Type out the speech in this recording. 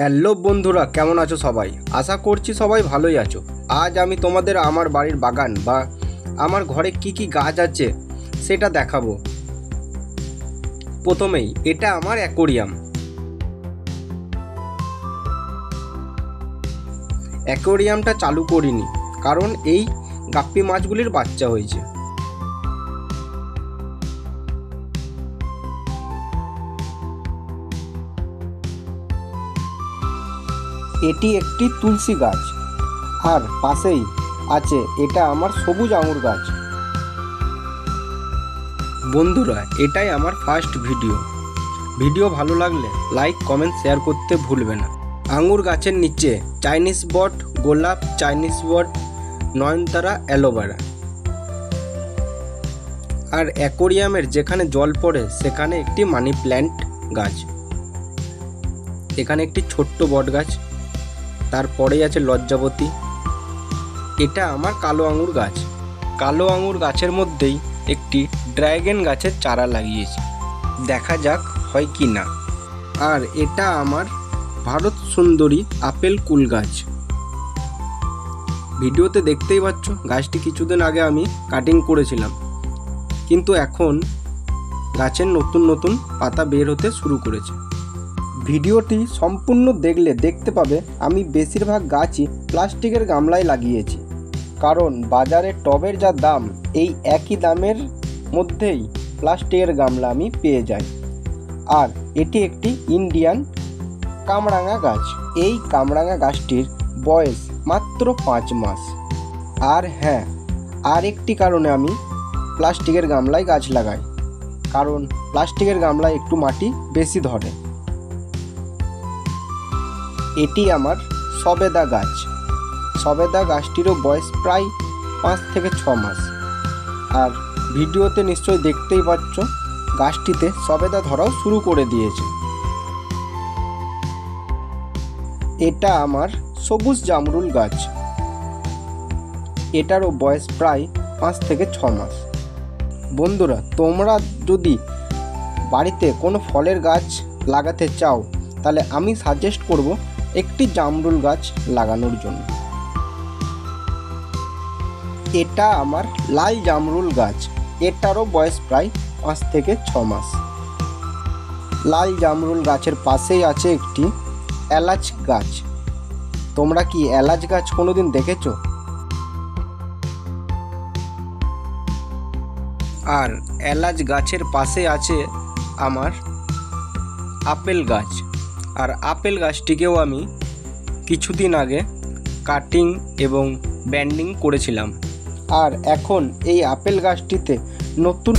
Hello বন্ধুরা, কেমন আছো সবাই? আশা করছি সবাই ভালোই আছো। আজ আমি তোমাদের আমার বাড়ির বাগান বা আমার ঘরে কি কি গাছ আছে সেটা দেখাবো। প্রথমেই, এটা আমার অ্যাকোরিয়াম। অ্যাকোরিয়ামটা চালু করিনি, কারণ এই গাপ্পি মাছগুলির বাচ্চা হয়েছে। এটি একটি তুলসী গাছ। আর পাশেই আছে এটা আমার সবুজ আঙুর গাছ। বন্ধুরা, এটাই আমার ফার্স্ট ভিডিও ভিডিও ভালো লাগলে লাইক কমেন্ট শেয়ার করতে ভুলবে না। আঙুর গাছের নিচে চাইনিজ বট, গোলাপ চাইনিজ বট, নয়নতারা, অ্যালোভেরা। আর অ্যাকোরিয়ামের যেখানে জল পড়ে, সেখানে একটি মানি প্ল্যান্ট গাছ। এখানে একটি ছোট্ট বট গাছ। তারপরেই আছে লজ্জাবতী। এটা আমার কালো আঙুর গাছ। কালো আঙুর গাছের মধ্যেই একটি ড্রাগন গাছের চারা লাগিয়েছি। দেখা যাক হয় কি না। আর এটা আমার ভারত সুন্দরী আপেল কুল গাছ। ভিডিওতে দেখতেই পাচ্ছ, গাছটি কিছুদিন আগে আমি কাটিং করেছিলাম। কিন্তু এখন গাছের নতুন নতুন পাতা বের হতে শুরু করেছে। ভিডিওটি সম্পূর্ণ দেখলে দেখতে পাবে আমি বেশিরভাগ গাছই প্লাস্টিকের গামলায় লাগিয়েছি। কারণ বাজারে টবের যা দাম, এই একই দামের মধ্যেই প্লাস্টিকের গামলা আমি পেয়ে যাই। আর এটি একটি ইন্ডিয়ান কামরাঙা গাছ। এই কামরাঙা গাছটির বয়স মাত্র পাঁচ মাস। আর হ্যাঁ আর একটি কারণে আমি প্লাস্টিকের গামলায় গাছ লাগাই। কারণ প্লাস্টিকের গামলায় একটু মাটি বেশি ধরে। এটি আমার সবেদা গাছ। সবেদা গাছটিরও বয়স প্রায় পাঁচ থেকে ছ মাস। আর ভিডিওতে নিশ্চয়ই দেখতেই পাচ্ছ, গাছটিতে সবেদা ধরাও শুরু করে দিয়েছে। এটা আমার সবুজ জামরুল গাছ। এটারও বয়স প্রায় পাঁচ থেকে ছ মাস। বন্ধুরা, তোমরা যদি বাড়িতে কোনো ফলের গাছ লাগাতে চাও, তাহলে আমি সাজেস্ট করব একটি জামরুল গাছ লাগানোর জন্য। এটা আমার লাল জামরুল গাছ। এটারও বয়স প্রায় পাঁচ থেকে ছ মাস। লাল জামরুল গাছের পাশেই আছে একটি এলাচ গাছ। তোমরা কি এলাচ গাছ কোনোদিন দেখেছ? আর এলাচ গাছের পাশে আছে আমার আপেল গাছ। আর আপেল গাছটিকেও আমি কিছুদিন আগে কাটিং এবং ব্যান্ডিং করেছিলাম। আর এখন এই আপেল গাছটিতে নতুন